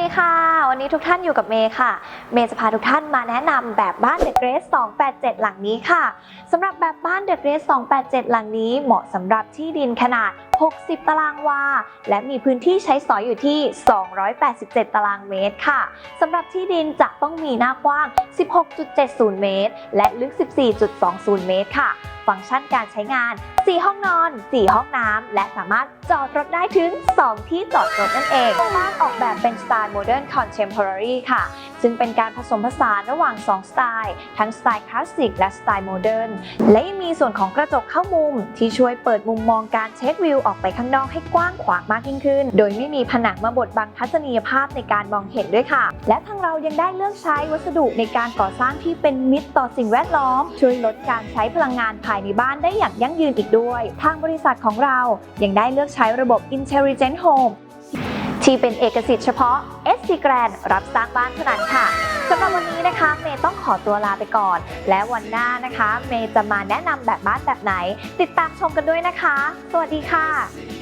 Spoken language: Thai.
ดีค่ะ วันนี้ทุกท่านอยู่กับเมย์ค่ะ เมย์จะพาทุกท่านมาแนะนำแบบบ้านเดอะเกรส287 หลังนี้ค่ะสำหรับแบบบ้านเดอะเกรส287 หลังนี้ เหมาะสำหรับที่ดินขนาด 60 ตารางวา และมีพื้นที่ใช้สอยอยู่ที่ 287 ตารางเมตรค่ะสำหรับที่ดินจะต้องมีหน้ากว้าง 16.70 เมตร และลึก 14.20 เมตรค่ะ ฟังก์ชันการใช้งาน 4 ห้องนอน 4 ห้องน้ำ และสามารถจอดรถได้ถึง 2 ที่จอดรถนั่นเอง บ้านออกแบบเป็นสไตล์โมเดิร์นคอนเทมพอร์รี่ค่ะซึ่งเป็นการผสมผสานระหว่าง 2 สไตล์ ทั้งสไตล์คลาสสิกและสไตล์โมเดิร์น และยังมีส่วนของกระจกเข้ามุม ที่ช่วยเปิดมุมมองการเช็ควิวออกไปข้างนอกให้กว้างขวางมากยิ่งขึ้น โดยไม่มีผนังมาบดบังทัศนียภาพในการมองเห็นด้วยค่ะ และทางเรายังได้เลือกใช้วัสดุในการก่อสร้างที่เป็นมิตรต่อสิ่งแวดล้อม ช่วยลดการใช้พลังงานภายในบ้านได้อย่างยั่งยืนอีกด้วย ทางบริษัทของเรายังได้เลือกใช้ระบบ Intelligent Home ที่เป็นเอกสิทธิ์เฉพาะ SC Grand รับสร้างบ้านเท่านั้นค่ะสำหรับวันนี้นะคะ เมย์ต้องขอตัวลาไปก่อน และวันหน้านะคะ เมย์จะมาแนะนำแบบบ้านแบบไหน ติดตามชมกันด้วยนะคะ สวัสดีค่ะ